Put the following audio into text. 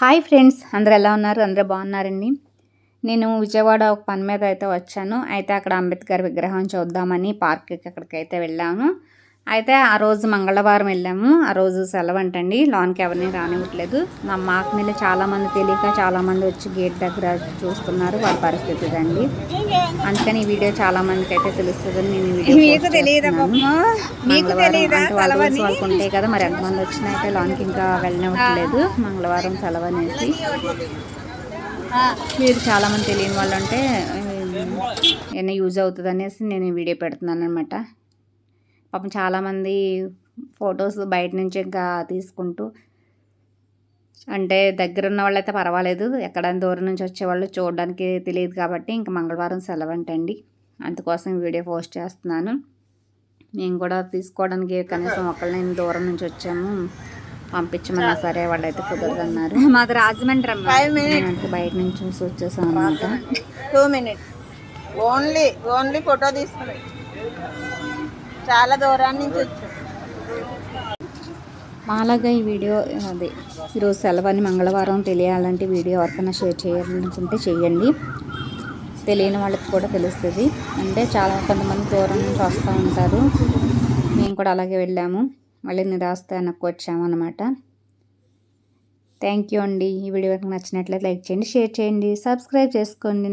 Hi friends అందరు ఎలా ఉన్నారు? అందరూ బాగున్నారండి. నేను విజయవాడ ఒక పని మీద అయితే వచ్చాను. అయితే అక్కడ అంబేద్కర్ విగ్రహం చూద్దామని పార్క్కి అక్కడికి అయితే వెళ్ళాను. అయితే ఆ రోజు మంగళవారం వెళ్ళాము. ఆ రోజు సెలవు అంటండి లోన్కి ఎవరిని రానివ్వట్లేదు. మా మాకు మీద చాలామంది తెలియక చాలామంది వచ్చి గేట్ దగ్గర చూస్తున్నారు వాళ్ళ పరిస్థితి ఇదండి. అందుకని ఈ వీడియో చాలా మందికి అయితే తెలుస్తుందని నేను వాళ్ళకు ఉంటాయి కదా మరి ఎంతమంది వచ్చినా అయితే లోన్కి ఇంకా వెళ్ళనివ్వట్లేదు. మంగళవారం సెలవు అనేసి మీరు చాలామంది తెలియని వాళ్ళు అంటే ఏమైనా యూజ్ అవుతుంది అనేసి నేను ఈ వీడియో పెడుతున్నాను అనమాట పాపం చాలామంది ఫొటోస్ బయట నుంచి ఇంకా తీసుకుంటూ అంటే దగ్గర ఉన్న వాళ్ళైతే పర్వాలేదు. ఎక్కడ దూరం నుంచి వచ్చేవాళ్ళు చూడడానికి తెలియదు కాబట్టి ఇంకా మంగళవారం సెలవు అంటండి అందుకోసం వీడియో పోస్ట్ చేస్తున్నాను. మేము కూడా తీసుకోవడానికి కనీసం ఒకళ్ళని దూరం నుంచి వచ్చాము పంపించమన్నా సరే వాళ్ళైతే కుదరదన్నారు. మాది రాజమండ్రి అమ్మ. బయట నుంచి చూసి వచ్చేసాం అనమాట two minutes only only photo తీసుకుని. చాలా దూరాన్ని నుంచి వచ్చాం. మాలాగా ఈ వీడియో అదే ఈరోజు సెలవని మంగళవారం తెలియాలంటే వీడియో ఎవరికైనా షేర్ చేయాలనుకుంటే చేయండి. తెలియని వాళ్ళకి కూడా తెలుస్తుంది. అంటే చాలా కొంతమంది దూరం నుంచి వస్తూ ఉంటారు. మేము కూడా అలాగే వెళ్ళాము. మళ్ళీ నిరాస్తే వెనక్కి వచ్చాము థ్యాంక్ యూ అండి. ఈ వీడియో కనుక నచ్చినట్లయితే లైక్ చేయండి షేర్ చేయండి సబ్స్క్రైబ్ చేసుకోండి.